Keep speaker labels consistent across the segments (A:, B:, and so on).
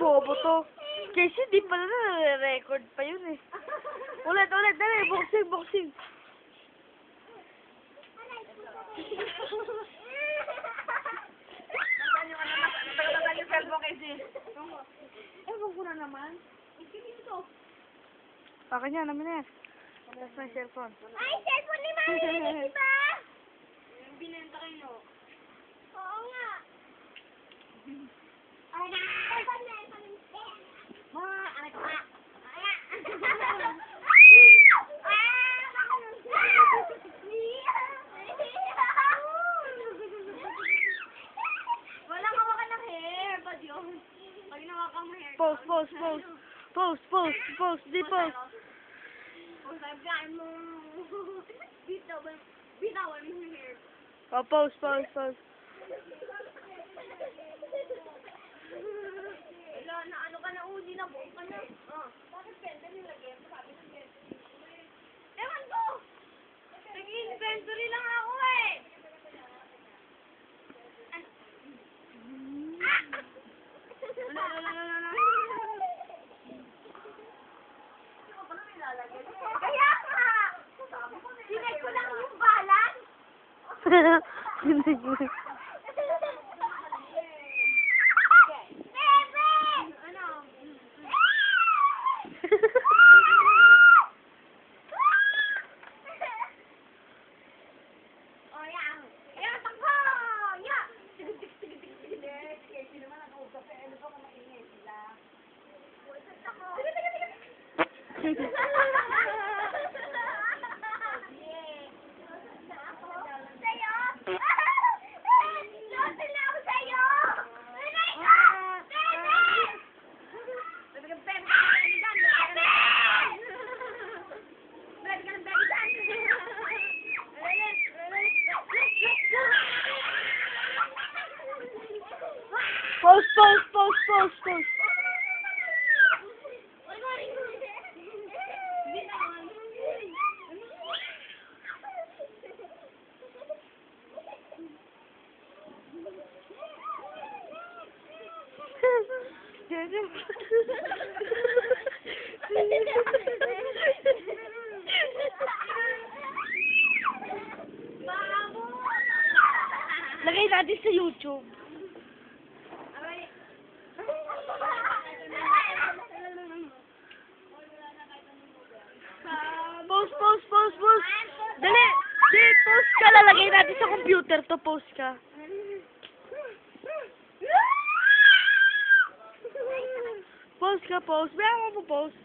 A: Bobo to. Kasi di pala na record pa yun eh. Ulit, ulit, dali, boxing, boxing.
B: Nagtagal yung cellphone kasi.
A: Ewan ko na naman. Akin yan, namin na yan. Tapos may cellphone.
C: Ay, cellphone ni Mami, di ba?
B: Binenta kayo.
C: Oo nga. Ay, na! Cellphone na, cellphone na. Mga, anak ka. Ay, ah.
B: Walang hawakan ng hair. Ba't yun? Pag nawakan mo hair.
A: Post, post, post. Post, post, post, di post. Oh, post, post, post.
B: Wala na ano ka na uli na buo ka na. Ah. Bakit pwede nilagyan? Sabi ng pwede. Ewan ko! Nag-inventory lang ako eh! Wala, wala, wala, wala.
C: Kaya nga! Sinek ko lang yung balan.
A: Hindi. Post, post, post, post, post. Jojo. Lagay natin sa YouTube. Post, post, post, post. Dali. Dali, post ka. Lalagay natin sa computer to. Post ka. Ka, post. Bayan mo po, post.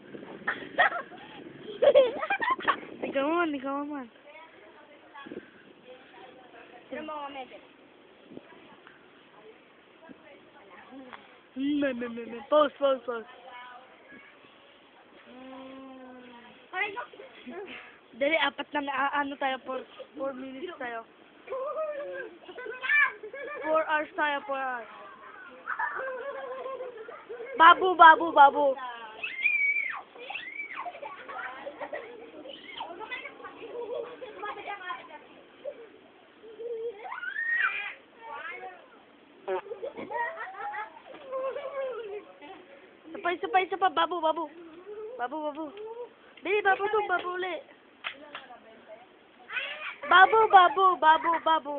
A: Ikaw man, ikaw man.
B: Sino mo mga message?
A: Me, me, me, me. Post, post, post.
B: Aray ko!
A: Dali, apat na, ah, ano tayo, 4 4 minutes tayo. 4 hours tayo, 4 hours. Babu, babu, babu. Sabay, sabay, sabay, babu, babu. Babu, babu. Dali, babu to, babu ulit. Babu, babu, babu, babu.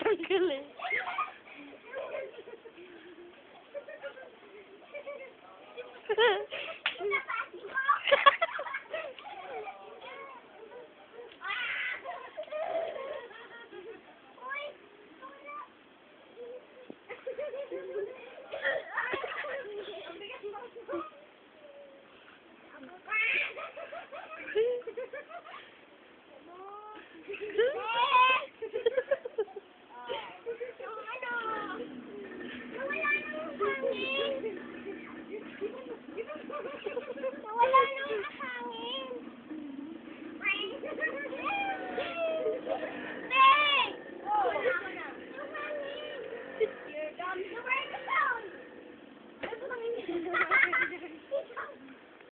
A: Tanggal eh.